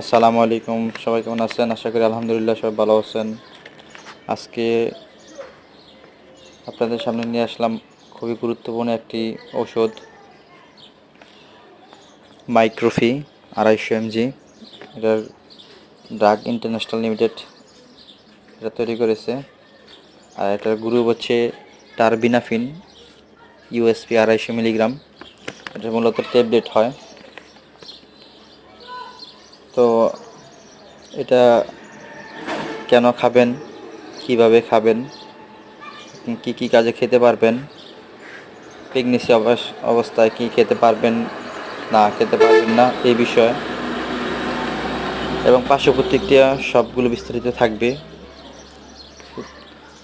আসসালামু আলাইকুম। সবাই কেমন আছেন? আশা করি আলহামদুলিল্লাহ সবাই ভালো আছেন। আজকে আপনাদের সামনে নিয়ে আসলাম খুবই গুরুত্বপূর্ণ একটি ঔষধ, মাইক্রোফি আড়াইশো এমজি। এটার ড্রাগ ইন্টারন্যাশনাল লিমিটেড এটা তৈরি করেছে। আর এটার গ্রুপ হচ্ছে টারবিনাফিন, ইউএসপি আড়াইশো মিলিগ্রাম। এটা মূলত ট্যাবলেট হয়। তো এটা কেন খাবেন? কীভাবে খাবেন? কি কি কাজে খেতে পারবেন? প্রেগনেন্সি অবস্থায় কি খেতে পারবেন? না খেতে পারবেন না, এই বিষয়ে। এবং পার্শ্ব প্রতিক্রিয়া সবগুলো বিস্তারিত থাকবে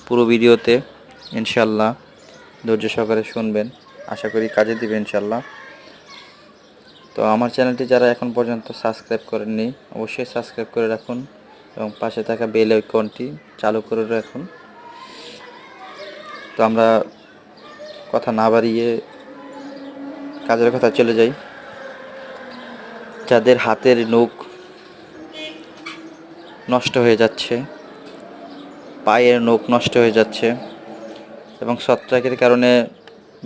পুরো ভিডিওতে ইনশাল্লাহ ধৈর্য সহকারে শুনবেন। আশা করি কাজে দিবে ইনশাল্লাহ তো আমার চ্যানেলটি যারা এখন পর্যন্ত সাবস্ক্রাইব করেননি, অবশ্যই সাবস্ক্রাইব করে রাখুন এবং পাশে থাকা বেল আইকনটি চালু করে রাখুন। তো আমরা কথা না বাড়িয়ে কাজের কথা চলে যাই। যাদের হাতের নখ নষ্ট হয়ে যাচ্ছে, পায়ের নখ নষ্ট হয়ে যাচ্ছে এবং ছত্রাকের কারণে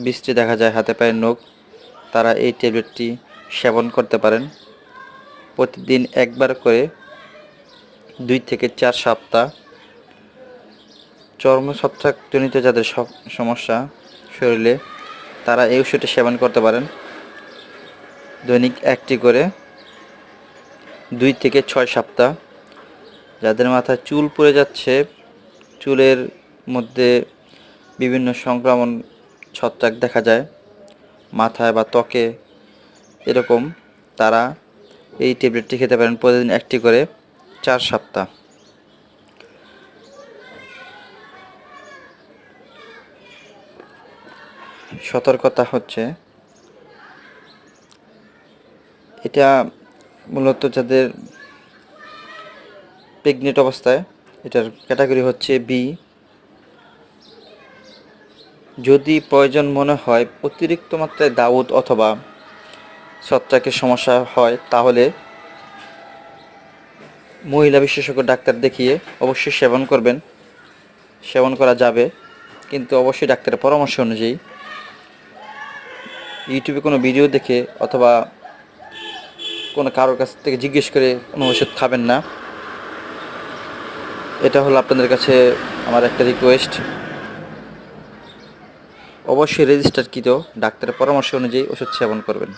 বৃষ্টি দেখা যায় হাতে পায়ের নখ, তারা এই ট্যাবলেটটি সেবন করতে পারেন। প্রতিদিন একবার করে দুই থেকে চার সপ্তাহ। চর্মছত্রাকজনিত যাদের সব সমস্যা শরীরে, তারা এই ওষুধটি সেবন করতে পারেন। দৈনিক একটি করে দুই থেকে ছয় সপ্তাহ। যাদের মাথায় চুল পড়ে যাচ্ছে, চুলের মধ্যে বিভিন্ন সংক্রমণ ছত্রাক দেখা যায়। মাথায় বা ত্বকে এরকম তারা এই ট্যাবলেটটি খেতে পারেন প্রতিদিন একটি করে চার সপ্তাহ। সতর্কতা হচ্ছে, এটা মূলত যাদের প্রেগনেন্ট অবস্থায় এটার ক্যাটাগরি হচ্ছে বি। যদি প্রয়োজন মনে হয় অতিরিক্ত মাত্রায় দাউদ অথবা ছত্রাকের সমস্যা হয়, তাহলে মহিলা বিশেষজ্ঞ ডাক্তার দেখিয়ে অবশ্যই সেবন করবেন। সেবন করা যাবে, কিন্তু অবশ্যই ডাক্তারের পরামর্শ অনুযায়ী। ইউটিউবে কোনো ভিডিও দেখে অথবা কোনো কারোর কাছ থেকে জিজ্ঞেস করে কোনো ওষুধ খাবেন না। এটা হলো আপনাদের কাছে আমার একটা রিকোয়েস্ট অবশ্যই রেজিস্টার কৃত ডাক্তারের পরামর্শ অনুযায়ী ওষুধ সেবন করবেন।